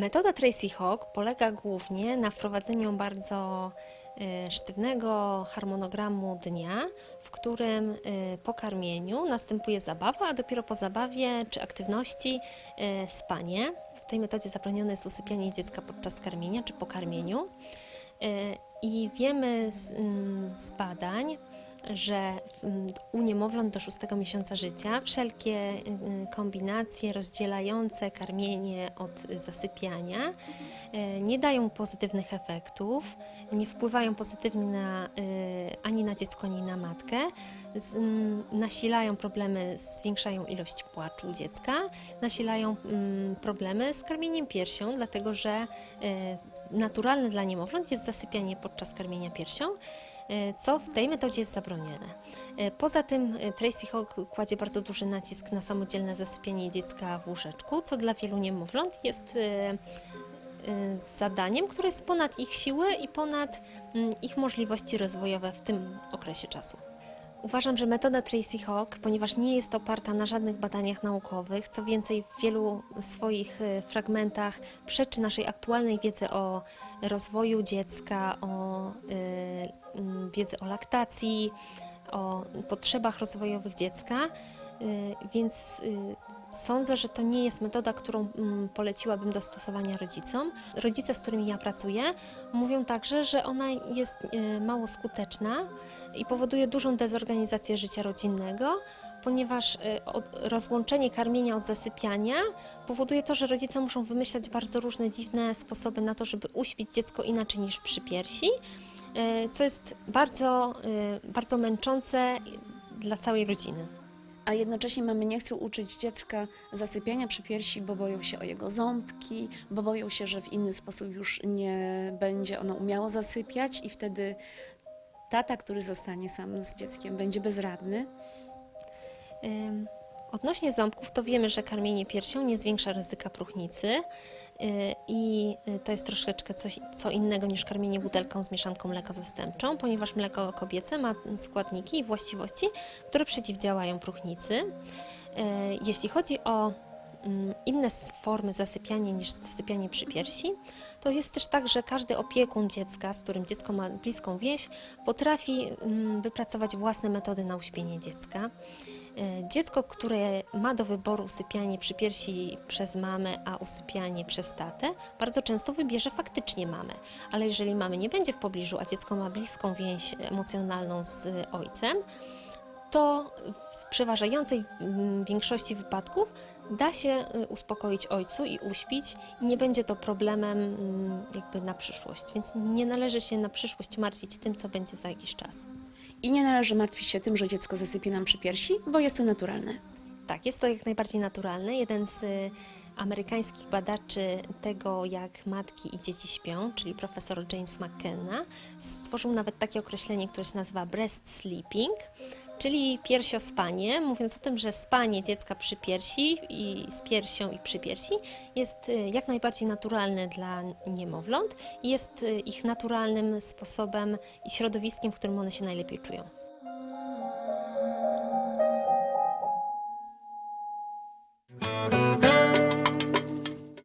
Metoda Tracy Hawk polega głównie na wprowadzeniu bardzo e, sztywnego harmonogramu dnia, w którym e, po karmieniu następuje zabawa, a dopiero po zabawie czy aktywności e, spanie. W tej metodzie zabronione jest usypianie dziecka podczas karmienia czy po karmieniu. I wiemy z, mm, z badań, że w- m, u niemowląt do szóstego miesiąca życia wszelkie y, y, kombinacje rozdzielające karmienie od zasypiania y, nie dają pozytywnych efektów, nie wpływają pozytywnie na, ani na dziecko, ani na matkę, mm, nasilają problemy, zwiększają ilość płaczu dziecka, nasilają mm, problemy z karmieniem piersią, dlatego że naturalne dla niemowląt jest zasypianie podczas karmienia piersią, co w tej metodzie jest zabronione. E, Poza tym e, Tracy Hawk kładzie bardzo duży nacisk na samodzielne zasypianie dziecka w łóżeczku, co dla wielu niemowląt jest e, e, zadaniem, które jest ponad ich siły i ponad mm, ich możliwości rozwojowe w tym okresie czasu. Uważam, że metoda Tracy Hawk, ponieważ nie jest oparta na żadnych badaniach naukowych, co więcej w wielu swoich e, fragmentach przeczy naszej aktualnej wiedzy o rozwoju dziecka, o e, mm, wiedzy o laktacji, o potrzebach rozwojowych dziecka, e, więc e, Sądzę, że to nie jest metoda, którą mm, poleciłabym do stosowania rodzicom. Rodzice, z którymi ja pracuję, mówią także, że ona jest e, mało skuteczna i powoduje dużą dezorganizację życia rodzinnego, ponieważ e, rozłączenie karmienia od zasypiania powoduje to, że rodzice muszą wymyślać bardzo różne dziwne sposoby na to, żeby uśpić dziecko inaczej niż przy piersi, e, co jest bardzo, bardzo męczące dla całej rodziny. A jednocześnie mamy nie chcą uczyć dziecka zasypiania przy piersi, bo boją się o jego ząbki, bo boją się, że w inny sposób już nie będzie ono umiało zasypiać i wtedy tata, który zostanie sam z dzieckiem, będzie bezradny. Odnośnie ząbków, to wiemy, że karmienie piersią nie zwiększa ryzyka próchnicy i y, to jest troszeczkę coś, co innego niż karmienie butelką z mieszanką mleka zastępczą, ponieważ mleko kobiece ma składniki i właściwości, które przeciwdziałają próchnicy. Y, Jeśli chodzi o mm, inne formy zasypiania niż zasypianie przy piersi, to jest też tak, że każdy opiekun dziecka, z którym dziecko ma bliską więź, potrafi mm, wypracować własne metody na uśpienie dziecka. E, Dziecko, które ma do wyboru usypianie przy piersi przez mamę, a usypianie przez tatę, bardzo często wybierze faktycznie mamę. Ale jeżeli mamy nie będzie w pobliżu, a dziecko ma bliską więź emocjonalną z ojcem, to w przeważającej mm, większości wypadków da się e, uspokoić ojcu i uśpić i nie będzie to problemem mm, jakby na przyszłość. Więc nie należy się na przyszłość martwić tym, co będzie za jakiś czas. I nie należy martwić się tym, że dziecko zasypie nam przy piersi, bo jest to naturalne. Tak, jest to jak najbardziej naturalne. Jeden z y, amerykańskich badaczy tego, jak matki i dzieci śpią, czyli profesor James McKenna, stworzył nawet takie określenie, które się nazywa breast sleeping, czyli piersiospanie, mówiąc o tym, że spanie dziecka przy piersi i z piersią i przy piersi jest y, jak najbardziej naturalne dla niemowląt i jest y, ich naturalnym sposobem i środowiskiem, w którym one się najlepiej czują.